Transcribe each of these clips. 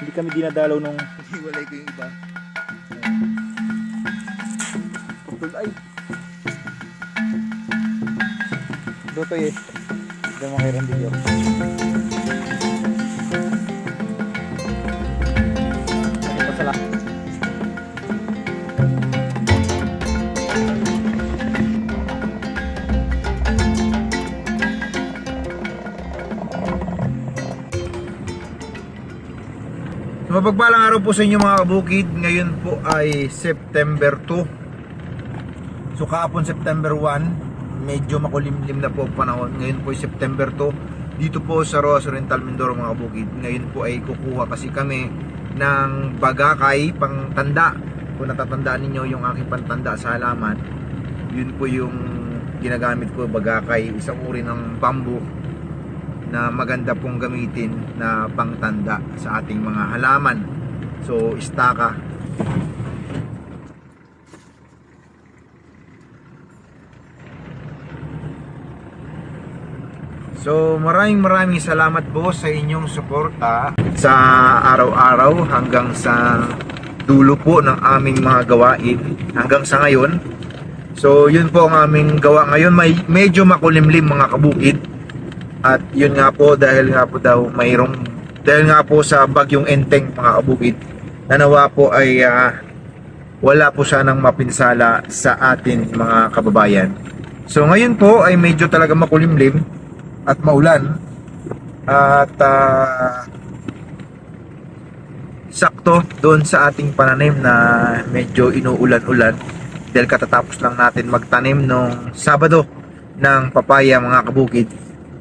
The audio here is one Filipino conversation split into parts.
Hindi kami dinadalaw nung Hiwalay ko yung iba. Putol ay. Luto eh. Ito mga kairan din yun. Mapagpalang araw po sa inyo mga kabukid. Ngayon po ay September 2. So kahapon September 1, medyo makulimlim na po panahon. Ngayon po ay September 2. Dito po sa Roas Oriental Mindoro mga kabukid. Ngayon po ay kukuha kasi kami ng bagakay pang tanda. Kung natatandaan ninyo yung aking pantanda sa halaman, yun po yung ginagamit ko bagakay, isang uri ng bamboo na maganda pong gamitin na pangtanda sa ating mga halaman. So, istaka. So, maraming maraming salamat po sa inyong suporta sa araw-araw hanggang sa dulo po ng aming mga gawain hanggang sa ngayon. So, yun po ang aming gawa ngayon. May medyo makulimlim mga kabukid. At yun nga po dahil nga po daw mayroong dahil nga po sa bagyong enteng mga kabukid nanawa po ay ah, wala po sanang mapinsala sa atin mga kababayan. So ngayon po ay medyo talaga makulimlim at maulan at ah, sakto doon sa ating pananim na medyo inuulan-ulan dahil katatapos lang natin magtanim nung Sabado ng papaya mga kabukid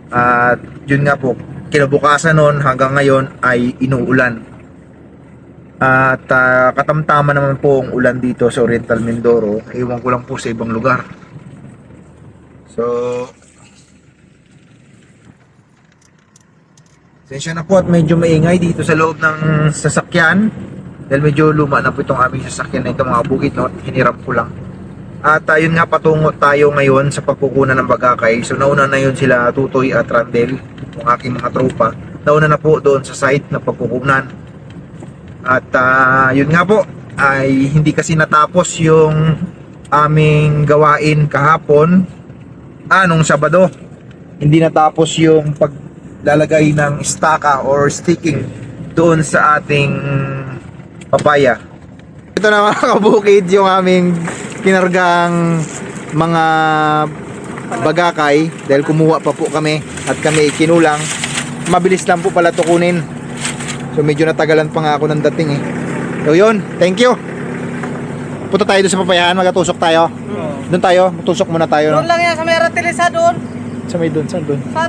at yun nga po, kinabukasan noon hanggang ngayon ay inuulan. At ah, katamtaman naman po ang ulan dito sa Oriental Mindoro. Ewan ko lang po sa ibang lugar. So, Sensya na po at medyo maingay dito sa loob ng sasakyan dahil medyo luma na po itong aming sasakyan na ito mga bukid no? hiniram ko lang at ayun nga patungo tayo ngayon sa pagkukunan ng bagakay. So nauna na yun sila Tutoy at Randel, yung aking mga tropa. Nauna na po doon sa site na pagkukunan. At ah, yun nga po, ay hindi kasi natapos yung aming gawain kahapon. Ah, Sabado. Hindi natapos yung paglalagay ng staka or sticking doon sa ating papaya. Ito na mga kabukid yung aming kinargang mga bagakay dahil kumuha pa po kami at kami kinulang. Mabilis lang po pala to kunin. So medyo natagalan pa nga ako ng dating eh. So yun, thank you. Punta tayo doon sa papayahan, magatusok tayo. Doon tayo, tusok muna tayo. No? Doon lang yan sa may Ratilisa doon. Sa may doon, saan doon? Sa.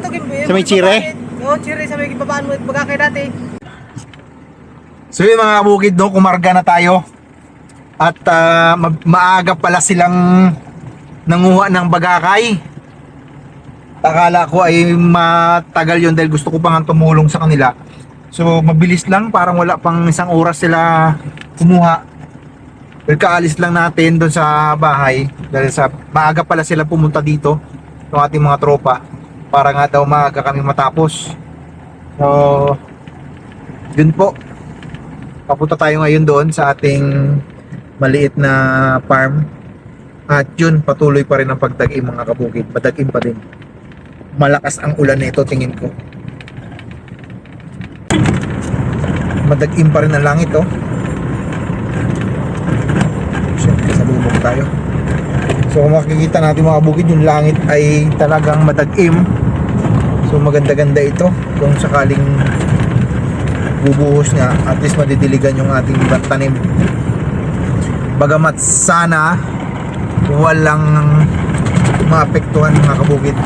Sa may Chire? Oo, Chire sa may babaan mo bagakay dati. So yun mga kabukid, no, kumarga na tayo. At ah, ma- maaga pala silang nanguha ng bagakay. Akala ko ay matagal yun dahil gusto ko pa nga tumulong sa kanila. So mabilis lang, parang wala pang isang oras sila kumuha. Dahil kaalis lang natin doon sa bahay dahil sa maaga pala sila pumunta dito ng ating mga tropa para nga daw maaga kami matapos. So yun po papunta tayo ngayon doon sa ating maliit na farm at yun patuloy pa rin ang pagdagim mga kabukid. Padagim pa din. Malakas ang ulan nito tingin ko. Madagim pa rin ang langit oh. Syempre sa lubog tayo. So kung makikita natin mga kabukid yung langit ay talagang madagim so maganda ganda ito kung sakaling bubuhos nga at least madidiligan yung ating tanim bagamat sana walang maapektuhan mga kabukid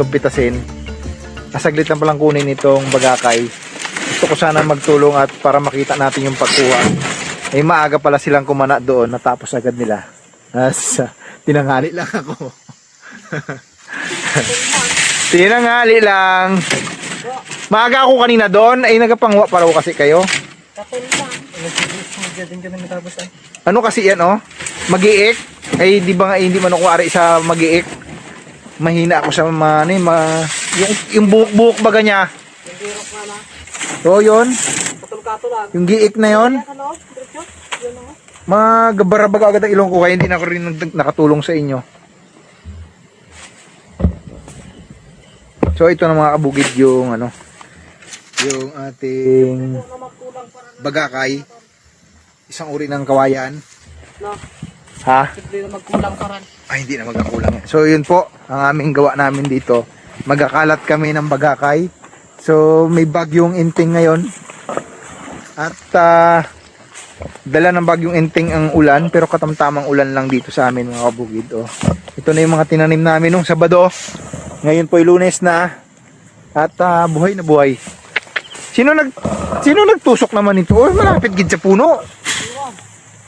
itong pitasin kasaglit lang palang kunin itong bagakay gusto ko sana magtulong at para makita natin yung pagkuha ay maaga pala silang kumana doon natapos agad nila As, ah, tinanghali lang ako. tinanghali lang. Maaga ako kanina doon, ay nagapangwa pa raw kasi kayo. Ano kasi yan oh? Magiik. Ay di ba nga eh, hindi man ako ari sa magiik. Mahina ako sa mga ano, eh, ma, yung, yung buhok-buhok baga niya. Yung birok na na. So yun, Katol-katol lang. yung giik na? Yun? Magabara-baga agad ang ilong ko kaya hindi na ako rin nakatulong sa inyo. So ito na mga kabugid yung ano yung ating bagakay. Isang uri ng kawayan. No. Ha? Simple na magkulang ka rin. Ay hindi na magkakulang. So yun po ang aming gawa namin dito. Magkakalat kami ng bagakay. So may bagyong inting ngayon. At ah, dala ng bagyong inting ang ulan pero katamtamang ulan lang dito sa amin mga kabugid. Oh. Ito na yung mga tinanim namin nung Sabado. Ngayon po lunes na. At ah, buhay na buhay. Sino nag Sino nagtusok naman ito? Oh, malapit gid sa puno.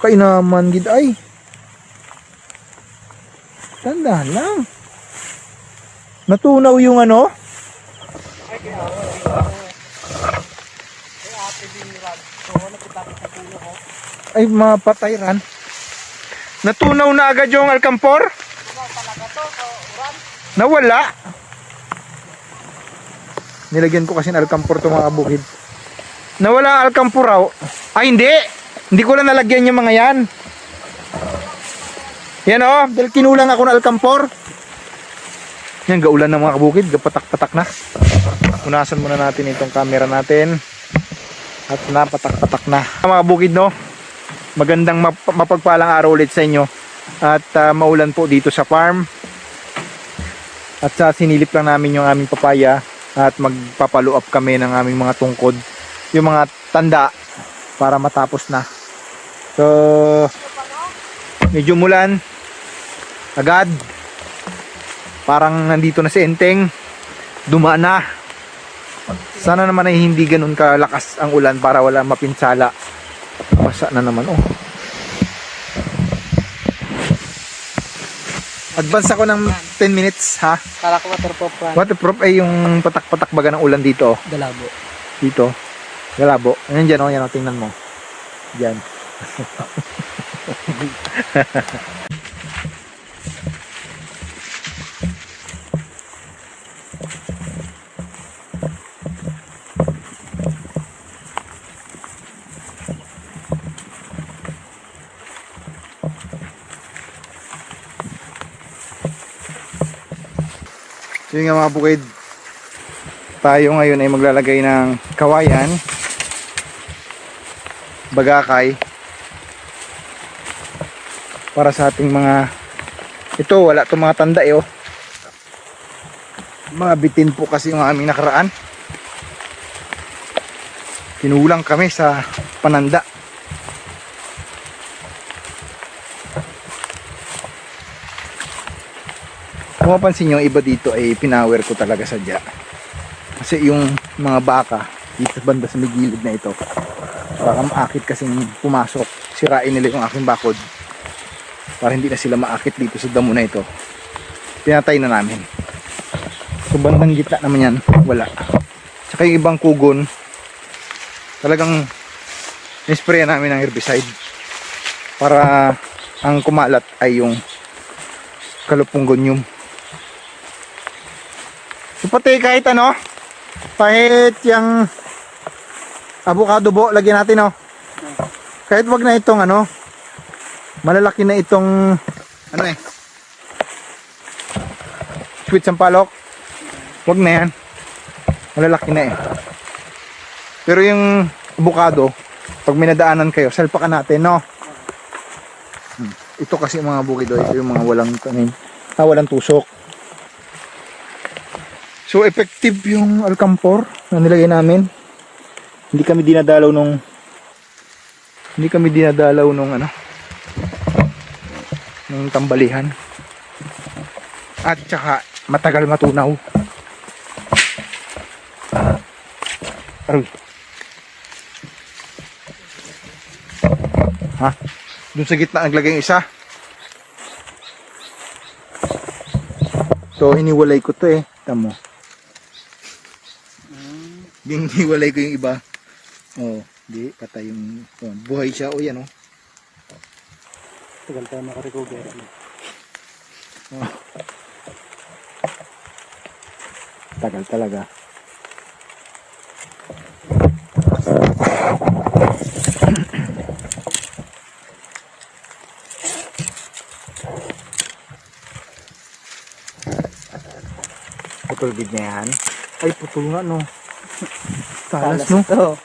Kay naman gid ay. Tanda lang. Natunaw yung ano? Ay, mapatay ran. Natunaw na agad yung alkampor? Nawala. Nilagyan ko kasi ng alkampor to mga bukid. Nawala ang alkampor raw. Ay, hindi. Hindi ko lang nalagyan yung mga yan. Yan oh, dahil kinulang ako ng alkampor. Yan, gaulan ng mga kabukid. Gapatak-patak na. Punasan muna natin itong camera natin. At napatak-patak na. Mga bukid no, magandang map- mapagpalang araw ulit sa inyo. At ah, maulan po dito sa farm. At sa sinilip lang namin yung aming papaya at magpapalo up kami ng aming mga tungkod. Yung mga tanda para matapos na. So, medyo mulan. Agad. Parang nandito na si Enteng. Dumaan na. Sana naman ay hindi ganun kalakas ang ulan para wala mapinsala. Basa na naman oh. Advance ako ng 10 minutes ha. Kala ko waterproof Ram. Waterproof ay yung patak-patak baga ng ulan dito. Galabo. Dito. Galabo. Ayan dyan, oh, yan, oh, tingnan mo. Dyan. yun nga mga bukid, tayo ngayon ay maglalagay ng kawayan, bagakay, para sa ating mga, ito wala itong mga tanda eh oh. Mga bitin po kasi yung aming nakaraan. Tinulang kami sa pananda. Kung mapansin nyo, iba dito ay pinawer ko talaga sadya. Kasi yung mga baka dito banda sa may gilid na ito, baka maakit kasing pumasok, sirain nila yung aking bakod para hindi na sila maakit dito sa damo na ito. Pinatay na namin. So bandang gitna naman yan, wala. Tsaka yung ibang kugon, talagang nispray namin ng herbicide para ang kumalat ay yung kalupunggon So pati kahit ano, kahit yung avocado bo, lagyan natin oh. Kahit wag na itong ano, malalaki na itong ano eh, sweet sampalok. Wag na yan. Malalaki na eh. Pero yung avocado, pag may nadaanan kayo, salpakan natin, no? Hmm. Ito kasi mga bukido, ito yung mga walang tanim, ah, walang tusok. So effective yung alkampor na nilagay namin. Hindi kami dinadalaw nung hindi kami dinadalaw nung ano ng tambalihan. At saka matagal matunaw. Aroy. Ha? Doon sa gitna naglagay yung isa. So hiniwalay ko to eh. Tamo. Hiniwalay ko yung iba. Oh, di, patay yung, oh, buhay siya. O yan oh. Tagal tayo makarecover. ano? Tagal talaga. Putol gid niya yan. Ay, putol nga no. Talas no. to.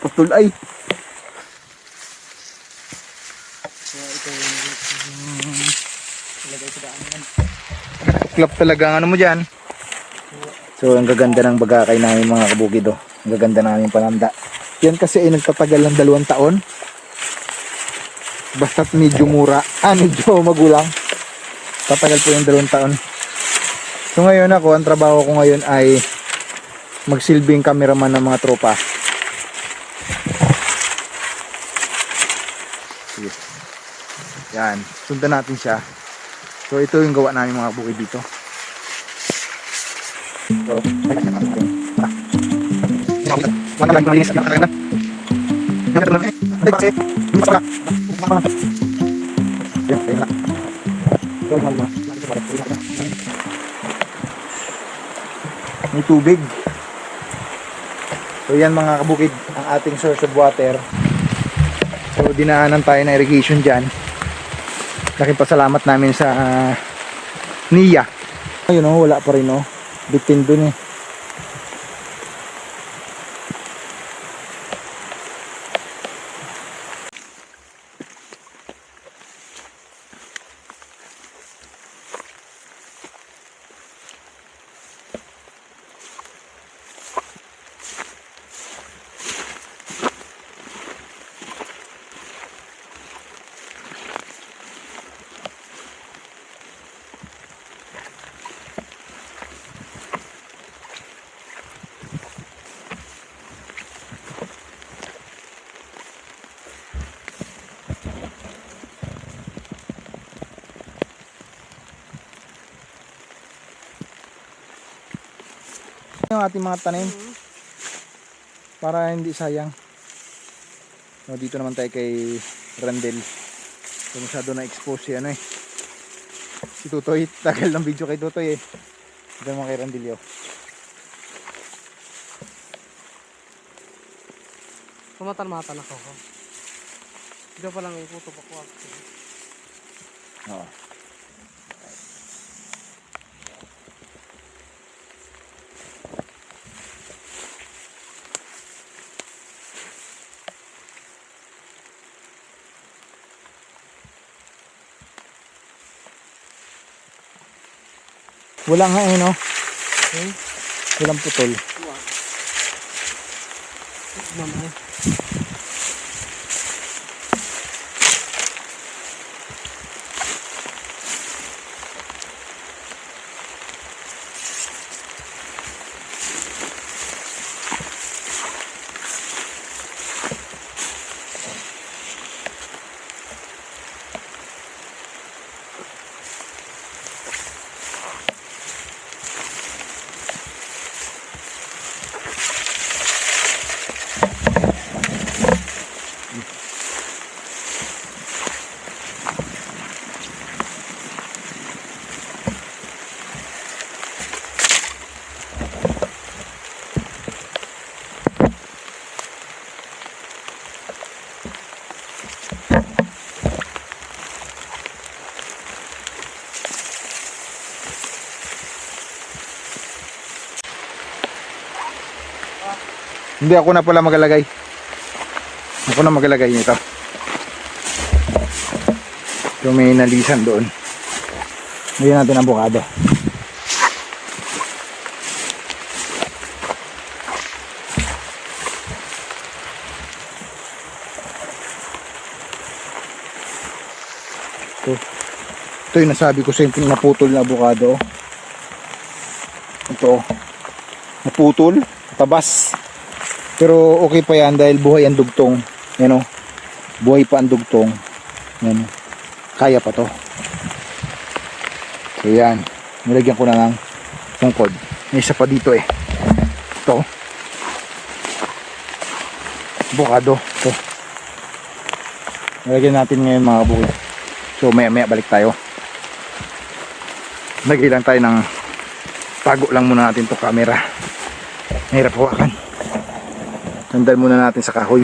Putol ay. Kaya ito yung ilagay sa daan yan. Klap talaga ang ano mo dyan. So, ang gaganda ng bagakay namin mga kabukid oh. Ang gaganda namin pananda. Yan kasi ay nagtatagal ng dalawang taon. Basta't medyo mura. Ah, medyo magulang. Tatagal po yung dalawang taon. So ngayon ako, ang trabaho ko ngayon ay magsilbing cameraman ng mga tropa. Yan, sundan natin siya. So ito yung gawa namin mga bukid dito. So, lang May tubig. So yan mga kabukid, ang ating source of water. So dinaanan tayo ng irrigation dyan. Laking pasalamat namin sa ah, NIA. Ayun oh, wala pa rin oh. Bitin dun eh. Yung ating mga tanim. Para hindi sayang. So, dito naman tayo kay Randel. So, masyado na expose si ano eh. Si Tutoy. Tagal ng video kay Tutoy eh. Dito naman kay Randel yo. Pumatan-matan ako. Hindi pa lang ikuto pa ko. Oo. Wala nga eh, no? Hmm? Walang putol. Mama. Hindi ako na pala magalagay. Ako na magalagay nito. Yung may nalisan doon. Hindi natin ang bukado. Ito. Ito yung nasabi ko sa yung naputol na abukado. Ito. Naputol. Tabas. Pero okay pa yan dahil buhay ang dugtong. Yan o. Buhay pa ang dugtong. Yan. Kaya pa to. So yan, nilagyan ko na ng tungkod. May isa pa dito eh. Ito. Bukado. Ito. Nilagyan natin ngayon mga bukid. So maya maya balik tayo. Lagay lang tayo ng tago lang muna natin to camera. Mahirap hawakan. Sandal muna natin sa kahoy.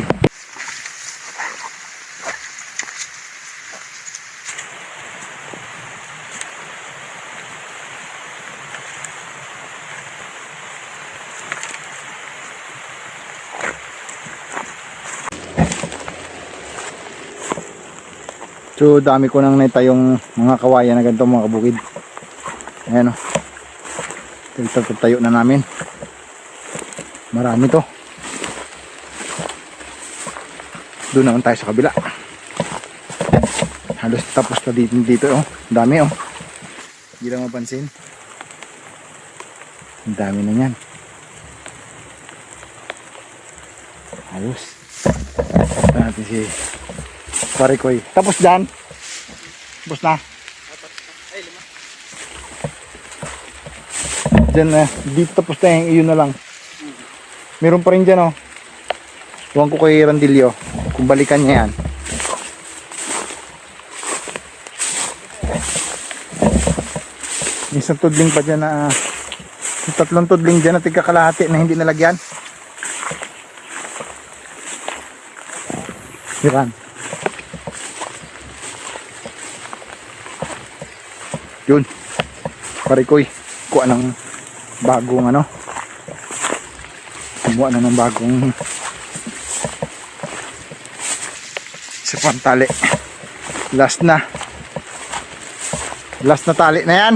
So dami ko nang naitayong mga kawayan na ganito mga kabukid. Ayan o. Ito tayo na namin. Marami to. Doon naman tayo sa kabila. Halos tapos na dito, dito oh. Dami oh. Hindi lang mapansin. Ang dami na yan. Ayos. Ito natin si Parikoy. Tapos dyan. Tapos na. Diyan na. Dito tapos na yung iyon na lang. Meron pa rin dyan oh. Tuwan ko kay Randilio. Kung balikan niya yan. Isang tudling pa dyan na tatlong tudling dyan na tigkakalahati na hindi nalagyan. Hiran. Yun. Parikoy. Kuha ng bagong ano. Kumuha na ng bagong sa pantali. Last na. Last na tali na yan.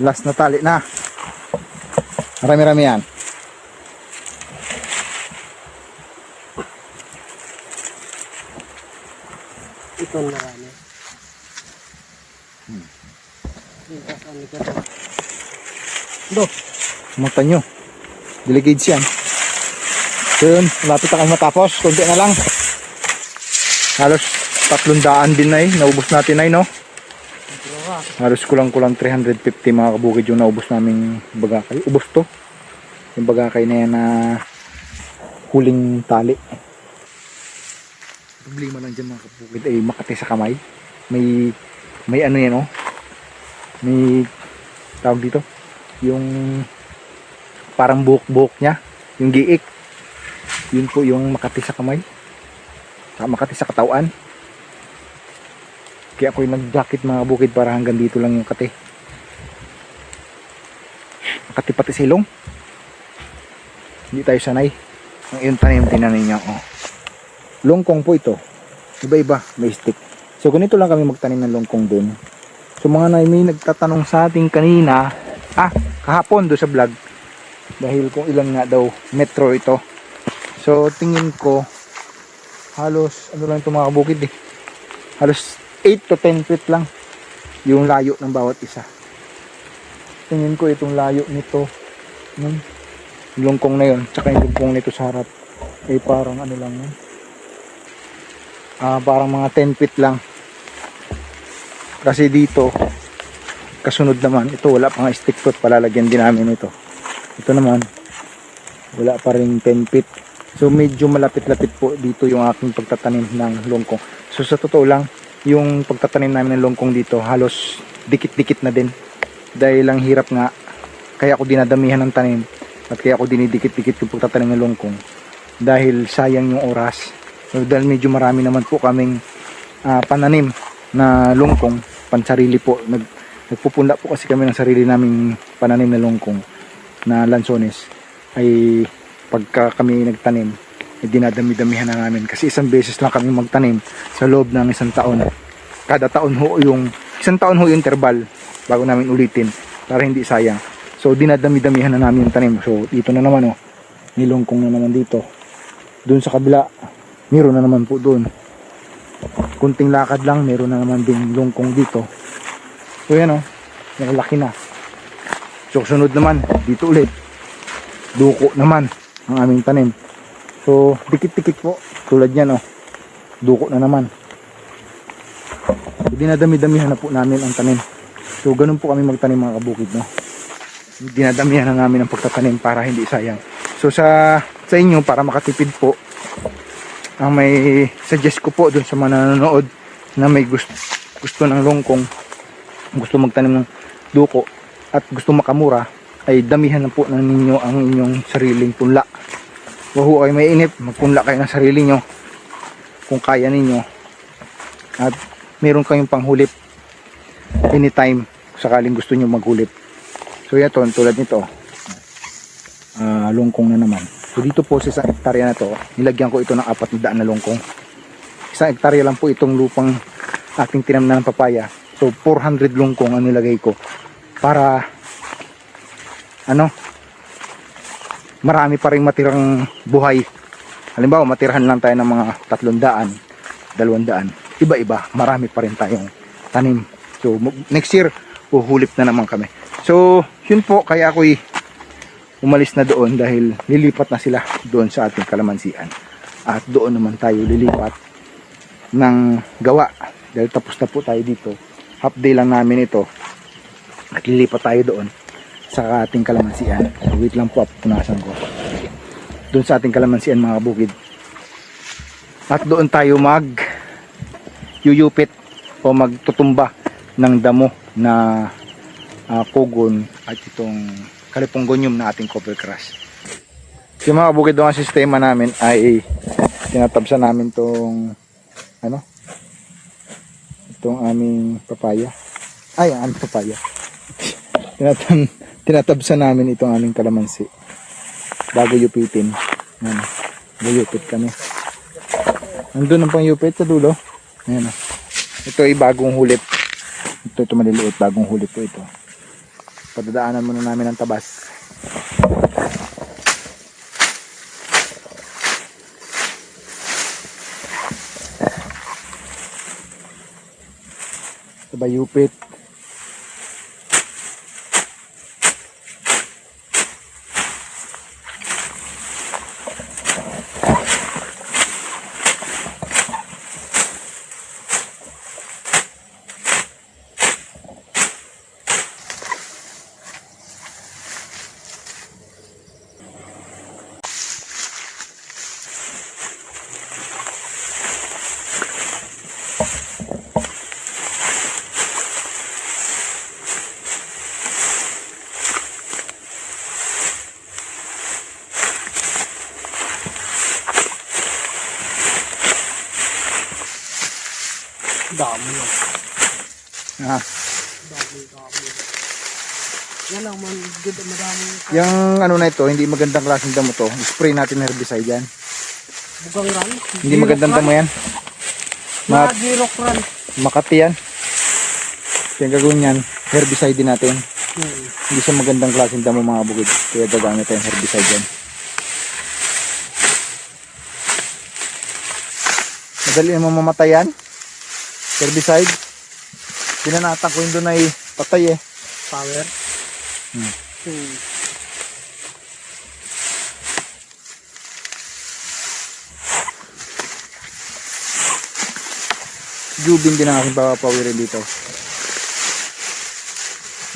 Last na tali na. Marami-rami yan. Ito marami. Hmm. Dito sa likod. Do. Pumunta nyo. Delegades yan. So yun, malapit na kayo matapos. Kunti na lang. Halos tatlong daan din na eh. Naubos natin na eh, no? Halos kulang-kulang 350 mga kabukid yung naubos naming bagakay. Ubos to. Yung bagakay na yan na huling tali. Problema lang dyan mga kabukid ay makati sa kamay. May, may ano yan oh. May tawag dito. Yung parang buhok-buhok niya. Yung giik. Yun po yung makati sa kamay. Saka makati sa katawan. Kaya ako'y nag-jacket mga bukid para hanggang dito lang yung kati. Makati pati silong. Hindi tayo sanay. Ang iyong tanim tinanin niya. Oh. Longkong po ito. Iba-iba. May stick. So ganito lang kami magtanim ng longkong dun. So mga nay, may nagtatanong sa ating kanina. Ah, kahapon do sa vlog. Dahil kung ilan nga daw metro ito. So tingin ko halos ano lang ito mga kabukid eh. Halos 8 to 10 feet lang yung layo ng bawat isa. Tingin ko itong layo nito yung lungkong na yun tsaka yung lungkong nito sa harap ay parang ano lang yun ah parang mga 10 feet lang kasi dito kasunod naman ito wala pang stick foot palalagyan din namin ito. Ito naman wala pa rin 10 feet. So medyo malapit-lapit po dito yung aking pagtatanim ng longkong. So sa totoo lang yung pagtatanim namin ng longkong dito halos dikit-dikit na din. Dahil lang hirap nga kaya ako dinadamihan ng tanim at kaya ako dinidikit-dikit yung pagtatanim ng longkong. Dahil sayang yung oras. So, dahil medyo marami naman po kaming ah, pananim na longkong pansarili po nag, nagpupunda po kasi kami ng sarili naming pananim na longkong na lansones ay pagka kami nagtanim eh, dinadami-damihan na namin. Kasi isang beses lang kami magtanim sa loob ng isang taon. Kada taon ho yung isang taon ho yung interval bago namin ulitin para hindi sayang. So dinadami-damihan na namin yung tanim. So dito na naman oh. Nilongkong na naman dito. Doon sa kabila meron na naman po doon kunting lakad lang meron na naman ding longkong dito so yan oh nakalaki na so sunod naman dito ulit duko naman ang aming tanim So, dikit-dikit po. Tulad yan, oh. Duko na naman. Dinadami-damihan na po namin ang tanim. So, ganun po kami magtanim mga kabukid, no? Dinadamihan na namin ang pagtatanim para hindi sayang. So, sa sa inyo, para makatipid po, ang may suggest ko po dun sa mga nanonood na may gusto, gusto ng longkong, gusto magtanim ng duko, at gusto makamura, ay damihan na po ng ninyo ang inyong sariling punla. Wahu ay may inip, magpunla kayo ng sarili nyo kung kaya ninyo. At meron kayong panghulip anytime sakaling gusto nyo maghulip. So yan to, tulad nito. Ah, longkong na naman. So dito po sa isang hektarya na to, nilagyan ko ito ng apat na daan na longkong. Isang hektarya lang po itong lupang ating tinamnan ng papaya. So 400 longkong ang nilagay ko para ano marami pa rin matirang buhay. Halimbawa, matirahan lang tayo ng mga 300, 200. Iba-iba, marami pa rin tayong tanim. So, next year, uhulip na naman kami. So, yun po, kaya ako'y umalis na doon dahil lilipat na sila doon sa ating kalamansian. At doon naman tayo lilipat ng gawa. Dahil tapos na po tayo dito. Half day lang namin ito. At lilipat tayo doon sa ating kalamansian. Wait lang po, punasan ko. Doon sa ating kalamansian mga bukid. At doon tayo mag yuyupit o magtutumba ng damo na ah, kogon at itong kalipongonyum na ating copper crush. Yung mga bukid doon ang sistema namin ay tinatabsa namin tong ano itong aming papaya ay ang papaya Tinatam, tinatabsa namin itong aming kalamansi bago yupitin yan yupit kami nandun ang pang yupit sa dulo Ayan o. Ito ay bagong hulip. Ito, ito maliliit. Bagong hulip po ito. Padadaanan muna namin ang tabas. Ito Dami yun. Ah, Dami, dami. Yan lang man, good, madami. yung ano na ito, hindi magandang klaseng damo to. Spray natin herbicide yan. Bugang ran. Hindi magandang damo yan. Mga girok ran. Makati yan. Kaya gagawin yan, herbicide din natin. Hmm. Hindi siya magandang klaseng damo mga bukid. Kaya gagamit tayong herbicide yan. Madali naman mamatay yan. Herbicide. Pinanatang ko yun doon ay patay eh. Power. Hmm. Hmm. Jubin din ang aking papawirin dito.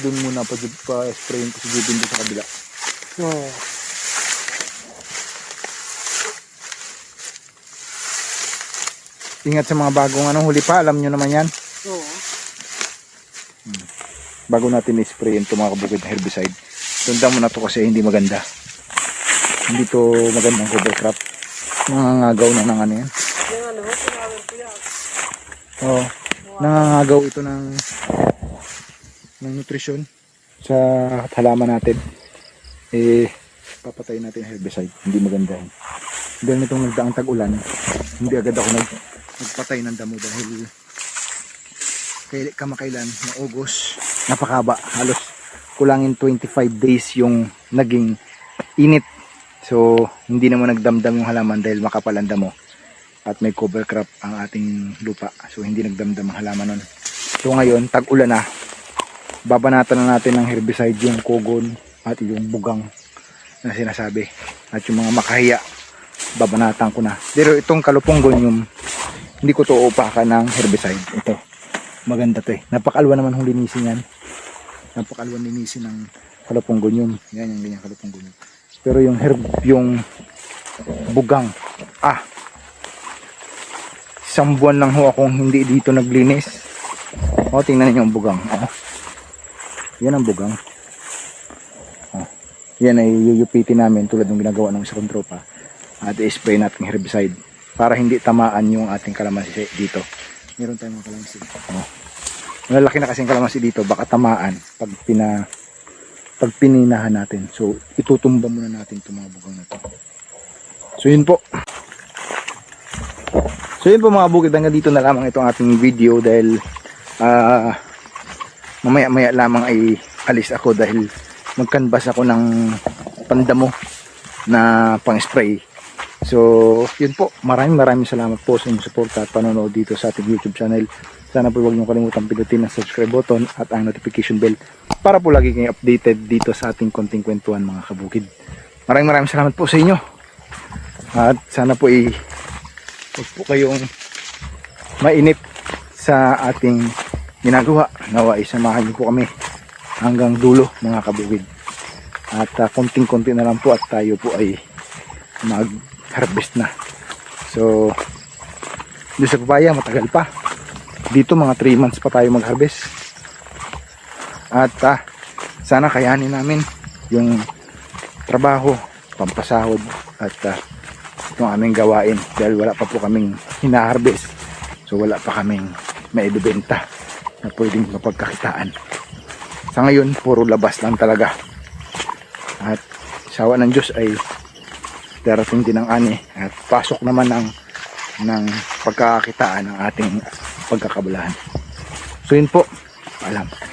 Doon muna pa, pa sprayin ko si Jubin doon sa kabila. Oo. Ingat sa mga bagong ano, huli pa, alam nyo naman yan. Oo. Bago natin i-sprayin ito mga kabukid na herbicide. Tunda mo na to kasi hindi maganda. Hindi to magandang cover crop. Nangangagaw na ng ano yan. Ano, yan. Oo. Nangangagaw ito ng ng nutrisyon sa halaman natin. Eh, papatayin natin herbicide. Hindi maganda yun. Dahil nitong nagdaang tag-ulan, hindi agad ako nag, nagpatay ng damo dahil kay kamakailan ng August, napakaba. Halos kulangin 25 days yung naging init. So, hindi naman nagdamdam yung halaman dahil makapal ang damo at may cover crop ang ating lupa. So hindi nagdamdam ang halaman nun. So ngayon, tag-ulan na. Babanatan na natin ng herbicide yung kogon at yung bugang na sinasabi. At yung mga makahiya babanatan ko na. Pero itong kalupunggon yung hindi ko to upakan ng herbicide. Ito. Maganda to eh. Napakalwa naman hong linisin yan. Napakalwa linisin ng kalupunggon yun. Yan yung ganyan kalupunggon yun. Pero yung herb, yung bugang. Ah. Isang buwan lang ho akong hindi dito naglinis. O, tingnan niyo yung bugang. Oh. Yan ang bugang. Oh. Yan ay yuyupitin namin tulad ng ginagawa ng isa kong tropa. At i-spray natin herbicide para hindi tamaan yung ating kalamansi dito. Meron tayong mga kalamansi. Oh. Malalaki na kasi yung kalamansi dito, baka tamaan pag pina pag pininahan natin. So, itutumba muna natin itong mga bugang na to. So, yun po. So, yun po mga bukid. Hanggang dito na lamang itong ating video dahil ah mamaya-maya lamang ay alis ako dahil magkanbas ako ng pandamo na pang-spray. So, yun po. Maraming maraming salamat po sa inyong suporta at panonood dito sa ating YouTube channel. Sana po huwag niyo kalimutan pindutin ang subscribe button at ang notification bell para po lagi kayong updated dito sa ating konting kwentuhan mga kabukid. Maraming maraming salamat po sa inyo. At sana po i huwag po kayong mainip sa ating ginagawa. Nawa isamahan niyo po kami hanggang dulo mga kabukid. At ah, konting-konti na lang po at tayo po ay mag-harvest na. So, doon sa papaya matagal pa. Dito mga 3 months pa tayo mag-harvest. At ah, sana kayanin namin yung trabaho, pampasahod at ah, itong aming gawain dahil wala pa po kaming hinaharvest. So wala pa kaming maibibenta na pwedeng mapagkakitaan. Sa ngayon, puro labas lang talaga. At sawa ng Diyos ay darating din ang ani at pasok naman ng ng pagkakakitaan ng ating pagkakabalahan. So yun po, alam.